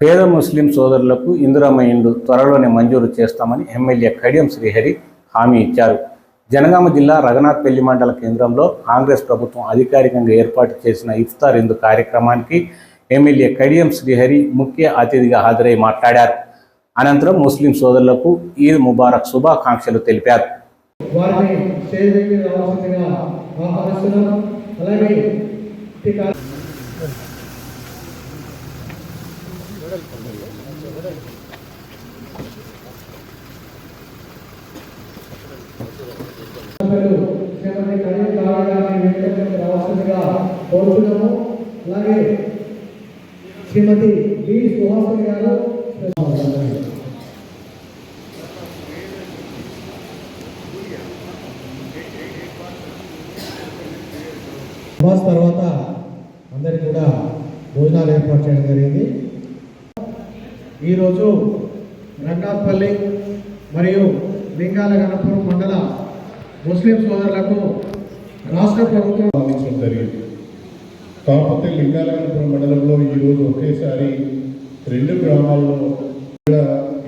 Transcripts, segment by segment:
పేద ముస్లిం సోదరులకు ఇందిరమ్మ ఇండ్లు త్వరలోనే మంజూరు చేస్తామని ఎమ్మెల్యే కడియం శ్రీహరి హామీ ఇచ్చారు. జనగామ జిల్లా రఘునాథ్పల్లి మండల కేంద్రంలో కాంగ్రెస్ ప్రభుత్వం అధికారికంగా ఏర్పాటు చేసిన ఇఫ్తార్ ఇందు కార్యక్రమానికి ఎమ్మెల్యే కడియం శ్రీహరి ముఖ్య అతిథిగా హాజరై మాట్లాడారు. అనంతరం ముస్లిం సోదరులకు ఈద్ ముబారక్ శుభాకాంక్షలు తెలిపారు. అలాగే మీదకి కోరుతున్నాము అలాగే శ్రీమతి బి సుహాసన్ గారు బాస్ తర్వాత అందరికి కూడా భోజనాలు ఏర్పాటు చేయడం జరిగింది. ఈరోజు రంగాపల్లి మరియు లింగాల గణపురం మండల ముస్లిం సోదరులకు రాష్ట్ర ప్రభుత్వం అందించడం జరిగింది. కాకపోతే లింగాలగనపురం మండలంలో ఈరోజు ఒకేసారి రెండు గ్రామాల్లో కూడా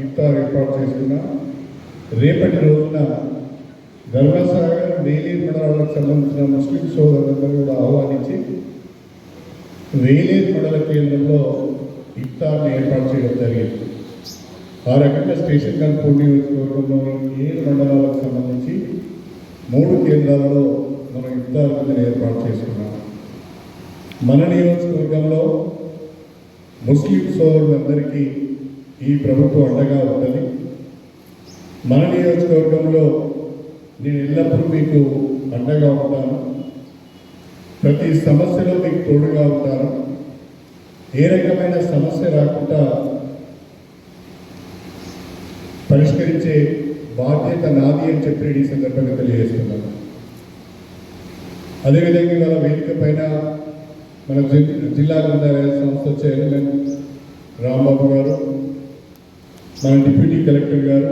ఇఫ్తార్ ఏర్పాటు చేసుకున్న రేపటి రోజున గర్వసాగర్ వేలేరు మండలాలకు సంబంధించిన ముస్లిం సోదరులందరూ కూడా ఆహ్వానించి వేలేరు మండల కేంద్రంలో ఇఫ్తార్ని ఏర్పాటు చేయడం జరిగింది. ఆ రకంగా స్టేషన్ కనుపూర్ నియోజకవర్గంలో ఏడు మండలాలకు సంబంధించి మూడు కేంద్రాలలో మనం ఇద్దరు విందుని ఏర్పాటు చేసుకున్నాం. మన నియోజకవర్గంలో ముస్లిం సోదరులందరికీ ఈ ప్రభుత్వం అండగా ఉండాలి మన నియోజకవర్గంలో నేను ఎల్లప్పుడూ మీకు అండగా ఉంటాను. ప్రతి సమస్యలో మీకు తోడుగా ఉంటాను. ఏ రకమైన సమస్య రాకుండా పరిష్కరించే బాధ్యత నాది అని చెప్పి ఈ సందర్భంగా తెలియజేస్తున్నాను. అదేవిధంగా గల వేదిక పైన మన జిల్లా గ్రంథాలయ సంస్థ చైర్మన్ రాంబాబు గారు మన డిప్యూటీ కలెక్టర్ గారు